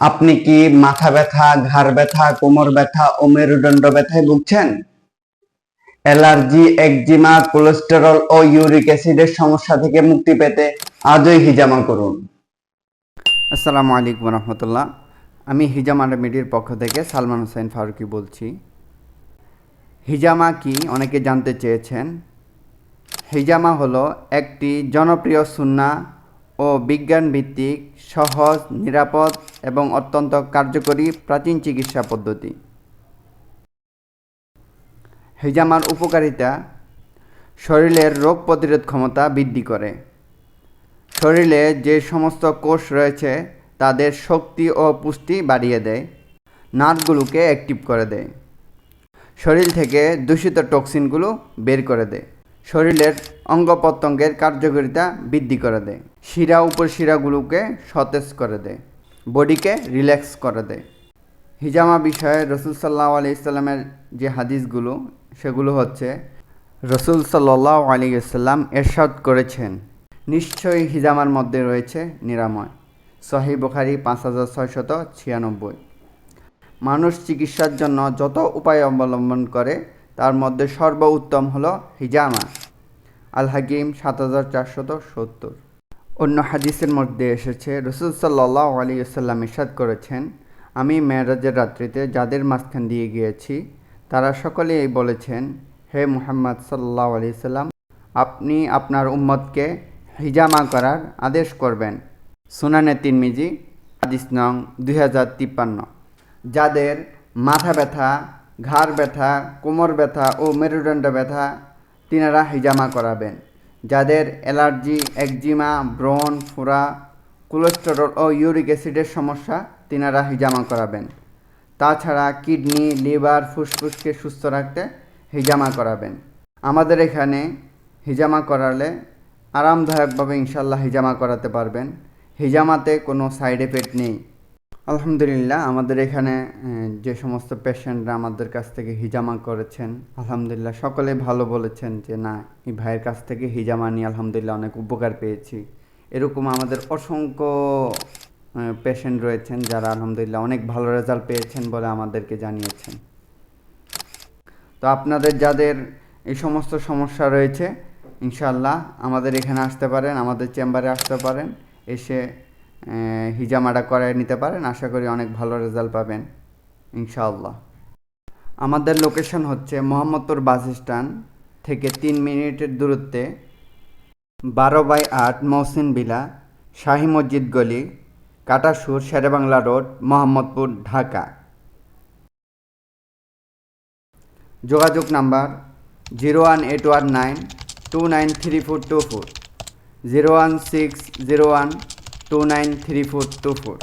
আপনি কি মাথা ব্যথা, ঘাড় ব্যথা, কোমর ব্যথা ও মেরুদণ্ড ব্যথায় ভুগছেন? অ্যালার্জি, একজিমা, কোলেস্টেরল ও ইউরিক অ্যাসিডের সমস্যা থেকে মুক্তি পেতে আজই হিজামা করুন। আসসালামু আলাইকুম রহমতুল্লাহ। আমি হিজামা রেমেডির পক্ষ থেকে সালমান হোসেন ফারুকি বলছি। হিজামা কি? অনেকে জানতে চেয়েছেন। হিজামা হলো একটি জনপ্রিয় সুন্না ও বিজ্ঞান ভিত্তিক সহজ, নিরাপদ এবং অত্যন্ত কার্যকরী প্রাচীন চিকিৎসা পদ্ধতি। হিজামার উপকারিতা, শরীরের রোগ প্রতিরোধ ক্ষমতা বৃদ্ধি করে। শরীরে যে সমস্ত কোষ রয়েছে, তাদের শক্তি ও পুষ্টি বাড়িয়ে দেয়, নার্ভগুলোকে অ্যাক্টিভ করে দেয়। শরীর থেকে দূষিত টক্সিনগুলো বের করে দেয়। শরীরের অঙ্গ প্রত্যঙ্গের কার্যকারিতা বৃদ্ধি করে দেয়। শিরা উপশিরাগুলোকে সতেজ করে দেয়। বডিকে রিল্যাক্স করে দেয়। হিজামা বিষয়ে রসুল সাল্লাহ আলি ইসলামের যে হাদিসগুলো, সেগুলো হচ্ছে, রসুল সাল্লাহ আলী ইসলাম এরশাদ করেছেন। নিশ্চয়ই হিজামার মধ্যে রয়েছে নিরাময়। সহি বুখারি পাঁচ হাজার ছয়শত ছিয়ানব্বই। মানুষ চিকিৎসার জন্য যত উপায় অবলম্বন করে, তার মধ্যে সর্বোত্তম হলো হিজামা। আল হাকিম সাত হাজার চারশত সত্তর। অন্য হাদিসের মধ্যে এসেছে, রসুল সাল্লাহ আলী আসাল্লাম ইরশাদ করেছেন, আমি মেয়েরাজের রাত্রিতে যাদের মাঝখান দিয়ে গিয়েছি, তারা সকলেই বলেছেন, হে মুহাম্মদ সাল্লাহ আলি সাল্লাম আপনি আপনার উম্মতকে হিজামা করার আদেশ করবেন। সুনানে তিনমিজি হাদিস নং দুই হাজার তিপ্পান্ন। যাদের মাথা ব্যথা, ঘাড় ব্যথা, কোমর ব্যথা ও মেরুদণ্ড ব্যথা, তিনারা হিজামা করাবেন। যাদের অ্যালার্জি, একজিমা, ব্রণ ফোড়া কোলেস্টেরল ও ইউরিক অ্যাসিডের সমস্যা তিনারা হিজামা করাবেন। তাছাড়া কিডনি, লিভার, ফুসফুসকে সুস্থ রাখতে হিজামা করাবেন। আমাদের এখানে হিজামা করালে আরামদায়কভাবে ইনশাল্লাহ হিজামা করাতে পারবেন। হিজামাতে কোনো সাইড এফেক্ট নেই। আলহামদুলিল্লাহ, আমাদের এখানে যে সমস্ত পেশেন্টরা আমাদের কাছ থেকে হিজামা করেছেন, আলহামদুলিল্লাহ সকলে ভালো বলেছেন যে, না, এই ভাইয়ের কাছ থেকে হিজামা নিয়ে আলহামদুলিল্লাহ অনেক উপকার পেয়েছি। এরকম আমাদের অসংখ্য পেশেন্ট রয়েছেন যারা আলহামদুলিল্লাহ অনেক ভালো রেজাল্ট পেয়েছেন বলে আমাদেরকে জানিয়েছেন। তো আপনাদের যাদের এই সমস্ত সমস্যা রয়েছে ইনশাল্লাহ আমাদের এখানে আসতে পারেন, আমাদের চেম্বারে আসতে পারেন, এসে হিজামাটা করায় নিতে পারেন। আশা করি অনেক ভালো রেজাল্ট পাবেন, ইনশাআল্লাহ। আমাদের লোকেশন হচ্ছে মোহাম্মদপুর বাস স্ট্যান্ড থেকে তিন মিনিটের দূরত্বে বারো বাই আট মহসিন বিলা, শাহী মসজিদ গলি, কাটাসুর, শেরেবাংলা রোড, মোহাম্মদপুর, ঢাকা। যোগাযোগ number zero one eight one nine two nine three four two four, zero one six zero one two nine three four two four